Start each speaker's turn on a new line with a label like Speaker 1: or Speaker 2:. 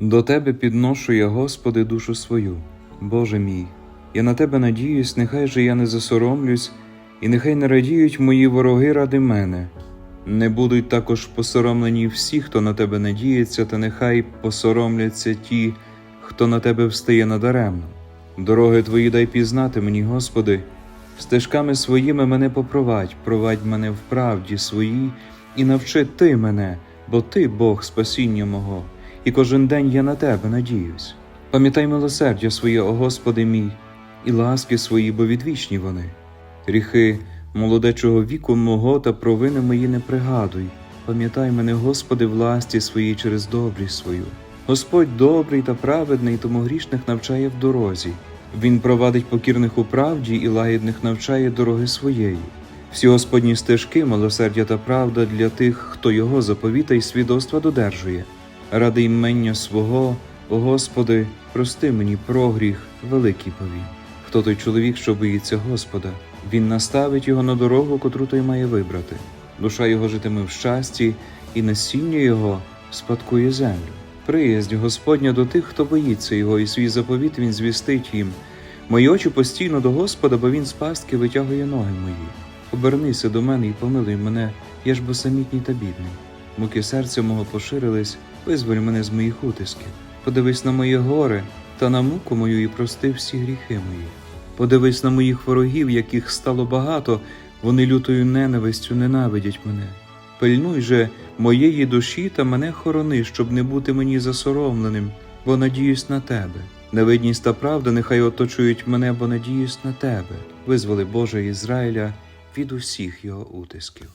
Speaker 1: До Тебе підношу я, Господи, душу свою. Боже мій, я на Тебе надіюсь, нехай же я не засоромлюсь, і нехай не радіють мої вороги ради мене. Не будуть також посоромлені всі, хто на Тебе надіється, та нехай посоромляться ті, хто на Тебе встає надаремно. Дороги Твої дай пізнати мені, Господи, стежками своїми мене попровадь, провадь мене в правді своїй і навчи Ти мене, бо Ти Бог спасіння мого, і кожен день я на Тебе надіюсь. Пам'ятай милосердя своє, о Господи мій, і ласки свої, бо відвічні вони. Гріхи молодечого віку мого та провини мої не пригадуй. Пам'ятай мене, Господи, власті своїй через добрість свою. Господь добрий та праведний, тому грішних навчає в дорозі. Він провадить покірних у правді і лагідних навчає дороги своєї. Всі Господні стежки, милосердя та правда для тих, хто його заповіта й свідоцтва додержує. Ради імення свого, о Господи, прости мені прогріх, великий повій. Хто той чоловік, що боїться Господа? Він наставить його на дорогу, котру той має вибрати. Душа його житиме в щасті, і насіння його спадкує землю. Приязнь Господня до тих, хто боїться його, і свій заповіт він звістить їм. Мої очі постійно до Господа, бо він з пастки витягує ноги мої. Обернися до мене і помилуй мене, я ж бо самітній та бідний. Муки серця мого поширились, визволь мене з моїх утисків. Подивись на моє горе та на муку мою і прости всі гріхи мої. Подивись на моїх ворогів, яких стало багато, вони лютою ненавистю ненавидять мене. Пильнуй же моєї душі та мене хорони, щоб не бути мені засоромленим, бо надіюсь на тебе. Невидність та правда нехай оточують мене, бо надіюсь на тебе. Визволи Боже Ізраїля від усіх його утисків.